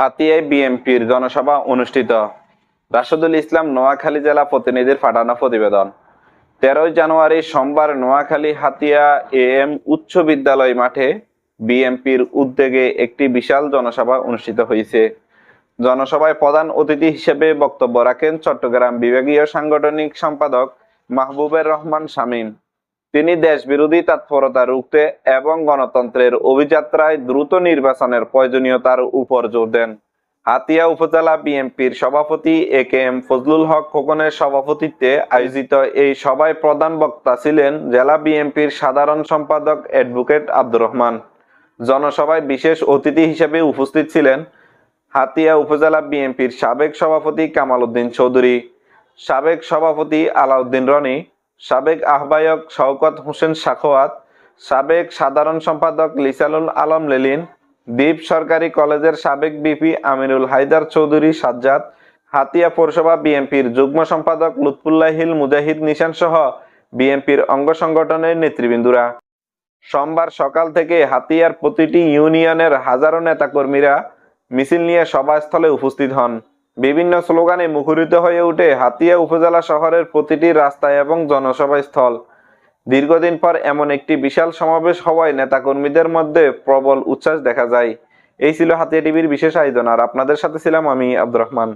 হাতিয়ায় বিএনপির জনসভা অনুষ্ঠিত। রাশেদুল ইসলাম নোয়াখালী জেলা প্রতিনিধির পাঠানো প্রতিবেদন। তেরোই জানুয়ারি সোমবার নোয়াখালী হাতিয়া এ এম উচ্চ বিদ্যালয় মাঠে বিএনপির উদ্যোগে একটি বিশাল জনসভা অনুষ্ঠিত হয়েছে। জনসভায় প্রধান অতিথি হিসেবে বক্তব্য রাখেন চট্টগ্রাম বিভাগীয় সাংগঠনিক সম্পাদক মাহবুবের রহমান শামীম। তিনি দেশ বিরোধী তৎপরতা রুখতে এবং গণতন্ত্রের অভিযাত্রায় দ্রুত নির্বাচনের প্রয়োজনীয়তার উপর জোর দেন। হাতিয়া উপজেলা বিএনপির সভাপতি এ কে এম ফজলুল হক খোকনের সভাপতিত্বে আয়োজিত এই সভায় প্রধান বক্তা ছিলেন জেলা বিএনপির সাধারণ সম্পাদক অ্যাডভোকেট আব্দুর রহমান। জনসভায় বিশেষ অতিথি হিসেবে উপস্থিত ছিলেন হাতিয়া উপজেলা বিএনপির সাবেক সভাপতি কামাল উদ্দিন চৌধুরী, সাবেক সভাপতি আলাউদ্দিন রনি সাবেক আহ্বায়ক শওকত হোসেন সাখোয়াত সাবেক সাধারণ সম্পাদক লিসানুল আলম লেলিন, দ্বীপ সরকারি কলেজের সাবেক বিপি আমিরুল হায়দার চৌধুরী সাজ্জাদ, হাতিয়া পৌরসভা বিএনপির যুগ্ম সম্পাদক লুৎফুল্লাহিল মুজাহিদ নিশান সহ বিএনপির অঙ্গ সংগঠনের নেতৃবৃন্দুরা। সোমবার সকাল থেকে হাতিয়ার প্রতিটি ইউনিয়নের হাজারো নেতাকর্মীরা মিছিল নিয়ে সভাস্থলে উপস্থিত হন। বিভিন্ন স্লোগানে মুখরিত হয়ে উঠে হাতিয়া উপজেলা শহরের প্রতিটি রাস্তা এবং জনসভা স্থল। দীর্ঘদিন পর এমন একটি বিশাল সমাবেশ হওয়ায় নেতাকর্মীদের মধ্যে প্রবল উচ্ছ্বাস দেখা যায়। এই ছিল হাতিয়া টিভির বিশেষ আয়োজন, আর আপনাদের সাথে ছিলাম আমি আব্দুর রহমান।